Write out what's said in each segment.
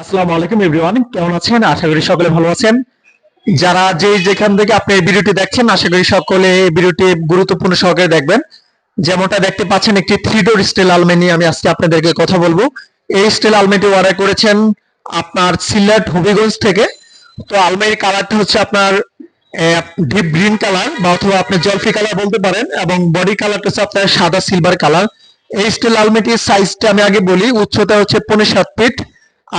আসসালামু আলাইকুম এভরিওয়ান, কেমন আছেন? আশা করি সকলে ভালো আছেন। যারা যে যেখান থেকে আপনি এই ভিডিওটি দেখছেন, আশা করি সকলে এই ভিডিওটি গুরুত্বপূর্ণ সহকারে দেখবেন। যেমনটা দেখতে পাচ্ছেন, একটি স্টিল আলমারি নিয়ে আমি আজকে আপনাদেরকে কথা বলব। এই স্টিল করেছেন আপনার সিলেট হবিগঞ্জ থেকে। তো আলমারির কালারটা হচ্ছে আপনার ডিপ গ্রিন কালার বা অথবা আপনি জলফি কালার বলতে পারেন এবং বডি কালারটা হচ্ছে আপনার সাদা সিলভার কালার এই স্টিল আলমারিটির সাইজটা আমি আগে বলি, উচ্চতা হচ্ছে পনেরো সাত ফিট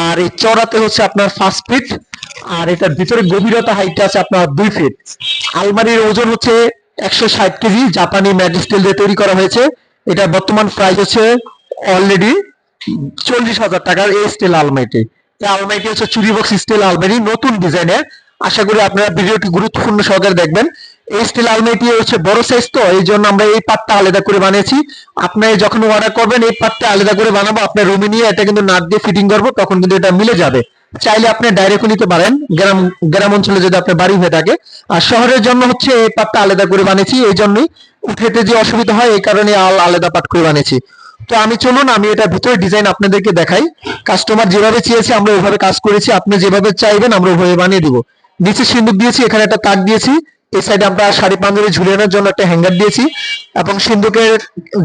আর এই চড়াতে হচ্ছে আপনার ফার্স্ট ফিট আর এটার ভিতরে গভীরতা হাইটটা আছে আপনার দুই ফিট আলমারির ওজন হচ্ছে একশো ষাট কেজি, জাপানি ম্যাট স্টিল দিয়ে তৈরি করা হয়েছে। এটা বর্তমান প্রাইস হচ্ছে অলরেডি চল্লিশ হাজার টাকার এই স্টিল আলমারিটি। এই আলমারিটি হচ্ছে চুরি বক্স স্টিল আলমারি, নতুন ডিজাইনের আশা করি আপনারা ভিডিওটি গুরুত্বপূর্ণ সহকারে দেখবেন। এই স্টিল আলমারিটি হচ্ছে বড় সাইজ তো, এই জন্য আমরা এই পাটটা আলাদা করে বানিয়েছি। আপনি যখন অর্ডার করবেন, এই পাটটা আলাদা করে বানাবো, আপনার রুমে নিয়ে এটা কিন্তু নাট দিয়ে ফিটিং করব, তখন কিন্তু এটা মিলে যাবে। চাইলে আপনি ডাইরেক্ট নিতে পারেন, গ্রাম গ্রাম অঞ্চলে যদি আপনার বাড়ি হয়ে থাকে। আর শহরের জন্য হচ্ছে এই পাটটা আলাদা করে বানিয়েছি, এই জন্যই উঠেতে যে অসুবিধা হয়, এই কারণে আল- আলাদা পাট করে বানিয়েছি। তো আমি চলুন, আমি এটা ভিতরে ডিজাইন আপনাদেরকে দেখাই। কাস্টমার যেভাবে চেয়েছে, আমরা ওইভাবে কাজ করেছি। আপনি যেভাবে চাইবেন, আমরা ওইভাবে বানিয়ে দিব। নিচে সিন্দুক দিয়েছি, এখানে একটা তাক দিয়েছি। এই সাইডে আমরা শাড়ি পাঞ্জাবি ঝুলানোর জন্য একটা হ্যাঙ্গার দিয়েছি এবং সিন্ধুকের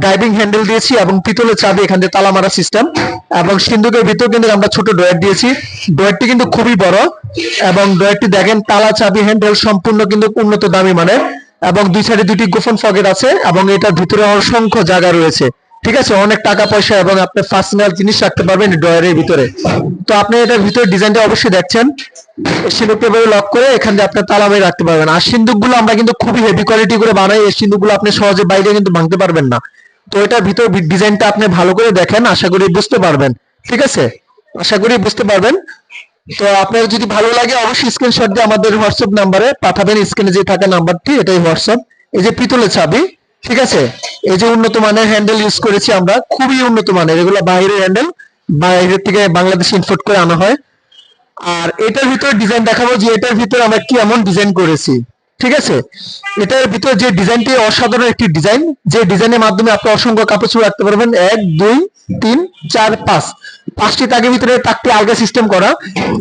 ড্রাইভিং হ্যান্ডেল দিয়েছি এবং পিতলের চাবি এখান থেকে তালা মারা সিস্টেম এবং সিন্ধুকের ভিতর কিন্তু আমরা ছোট ডয়ার দিয়েছি। ডয়ারটি কিন্তু খুবই বড় এবং ডয়ারটি দেখেন, তালা, চাবি হ্যান্ডেল সম্পূর্ণ কিন্তু উন্নত দামি মানের এবং দুই সাইডে দুটি গোপন পকেট আছে এবং এটার ভিতরে অসংখ্য জায়গা রয়েছে। ঠিক আছে, অনেক টাকা পয়সা এবং আপনি পার্সোনাল জিনিস রাখতে পারবেন ড্রয়ারের ভিতরে। তো আপনি এটার ভিতরে ডিজাইনটা অবশ্যই দেখছেন। সিন্দুকটা এভাবে লক করে এখান দিয়ে আপনি তালা রাখতে পারবেন। আর সিন্দুকগুলো আমরা কিন্তু খুবই হেভি কোয়ালিটি করে বানাই, এই সিন্দুকগুলো আপনি সহজে বাইরে কিন্তু ভাঙতে পারবেন না। তো এটার ভিতর ডিজাইনটা আপনি ভালো করে দেখেন, আশা করি বুঝতে পারবেন। ঠিক আছে? আশা করি বুঝতে পারবেন। তো আপনার যদি ভালো লাগে, অবশ্যই স্ক্রিনশট দিয়ে আমাদের হোয়াটসঅ্যাপ নাম্বারে পাঠাবেন। স্ক্রিনে যে থাকা নাম্বারটি এটাই হোয়াটসঅ্যাপ এই যে পিতলের চাবি ঠিক আছে? এই যে উন্নত মানের হ্যান্ডেল ইউজ করেছি আমরা, খুবই উন্নত মানের। এগুলো বাইরের হ্যান্ডেল বাইরের থেকে বাংলাদেশ ইনপোর্ট করে আনা হয়। আর এটার ভিতরে ডিজাইন দেখাবো যে এটার ভিতরে আমরা কি এমন ডিজাইন করেছি। ঠিক আছে? এটার ভিতরে যে ডিজাইনটি অসাধারণ একটি ডিজাইন যে ডিজাইনের মাধ্যমে আপনি অসংখ্য কাপড় চোপড় রাখতে পারবেন। এক, দুই, তিন, চার, পাঁচ। পাঁচটি তাকের ভিতরে তাকটি আলগা সিস্টেম করা।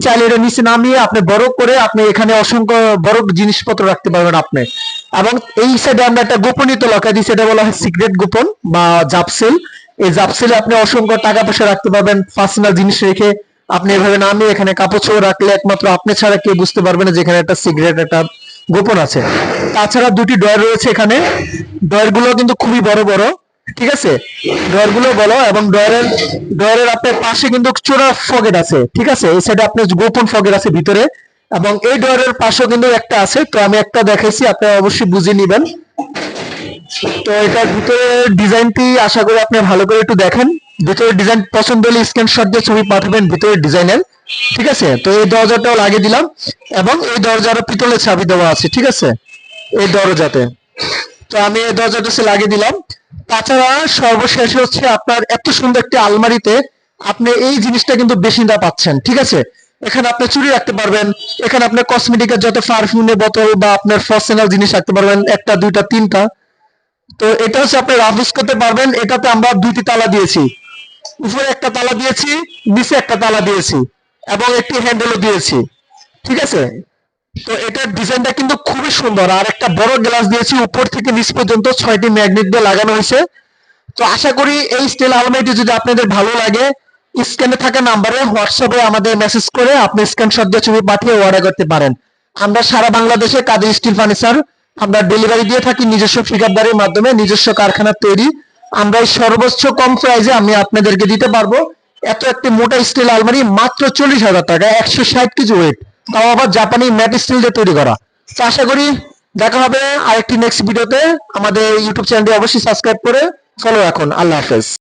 চাইলে এটা নিচে নামিয়ে আপনি বড় করে আপনি এখানে অসংখ্য বড় জিনিসপত্র রাখতে পারবেন আপনি। এবং এই সাইডে আমরা একটা গোপনীয়তা লকা দিই, সেটা বলা হয় সিক্রেট গোপন বা জাপসেল এই জাপসেলে আপনি অসংখ্য টাকা পয়সা রাখতে পারবেন পার্সোনাল জিনিস রেখে আপনি এভাবে নামিয়ে এখানে কাপড় চোপড় রাখলে একমাত্র আপনি ছাড়া কেউ বুঝতে পারবে না যেখানে একটা সিগারেট একটা গোপন আছে। তাছাড়া দুটি ডয়ার রয়েছে এখানে। ডয়ারগুলো কিন্তু খুবই বড় বড়। ঠিক আছে? ডয়ারগুলো বলো এবং ডয়ারের ডয়ারের আপনার পাশে কিন্তু চোরা ফকেট আছে, ঠিক আছে? এই সাইডে আপনার গোপন ফকেট আছে ভিতরে এবং এই ডয়ারের পাশেও কিন্তু একটা আছে, তো আমি একটা দেখাইছি আপনি অবশ্যই বুঝে নিবেন। তো এটার ভিতরে ডিজাইনটি আশা করি আপনি ভালো করে একটু দেখেন। ভিতরে ডিজাইন পছন্দ হলে স্ক্রিনশট দিয়ে ছবি পাঠাবেন ভিতরে ডিজাইনের, ঠিক আছে? তো এই দরজাটাও লাগিয়ে দিলাম এবং এই দরজার পিতলের চাবি দেওয়া আছে, ঠিক আছে? এই দরজাতে। তো আমি এই দরজাটা লাগিয়ে দিলাম। তাছাড়া সর্বশেষ হচ্ছে আপনার এত সুন্দর একটি আলমারিতে আপনি এই জিনিসটা কিন্তু বেশি না পাচ্ছেন, ঠিক আছে? এখানে আপনি চুরি রাখতে পারবেন, এখানে আপনার কসমেটিকের যত পারফিউমের বোতল বা আপনার পার্সোনাল জিনিস রাখতে পারবেন, একটা, দুইটা, তিনটা। তো এটা হচ্ছে আপনি রাফ করতে পারবেন, এটাতে আমরা দুইটি তালা দিয়েছি। উপরে একটা তালা দিয়েছি, নিচে একটা তালা দিয়েছি এবং একটি হ্যান্ডেলও দিয়েছি, ঠিক আছে? তো এটার ডিজাইনটা কিন্তু খুবই সুন্দর। আর একটা বড় গ্লাস দিয়েছি, উপর থেকে নিচ পর্যন্ত ছয়টি ম্যাগনেট দিয়ে লাগানো হয়েছে। তো আশা করি এই স্টিল আলমারিটি যদি আপনাদের ভালো লাগে স্ক্যানে থাকা নাম্বারে হোয়াটসঅ্যাপে আমাদের মেসেজ করে আপনি স্ক্রিনশট দিয়ে ছবি পাঠিয়ে অর্ডার করতে পারেন। আমরা সারা বাংলাদেশে কাদের স্টিল ফার্নিচার আমরা ডেলিভারি দিয়ে থাকি, নিজস্ব ঠিকাদারের মাধ্যমে, নিজস্ব কারখানা তৈরি। আমরা সর্বোচ্চ কম প্রাইসে আমি আপনাদেরকে দিতে পারব। এত একটি মোটা স্টিল আলমারি মাত্র চল্লিশ হাজার টাকা, একশো ষাট কেজি ওয়েট তাও আবার জাপানি ম্যাট স্টিল দিয়ে তৈরি করা। তো আশা করি দেখা হবে আরেকটি নেক্সট ভিডিওতে আমাদের ইউটিউব চ্যানেলটি অবশ্যই সাবস্ক্রাইব করে ফলো রাখুন। আল্লাহ হাফেজ।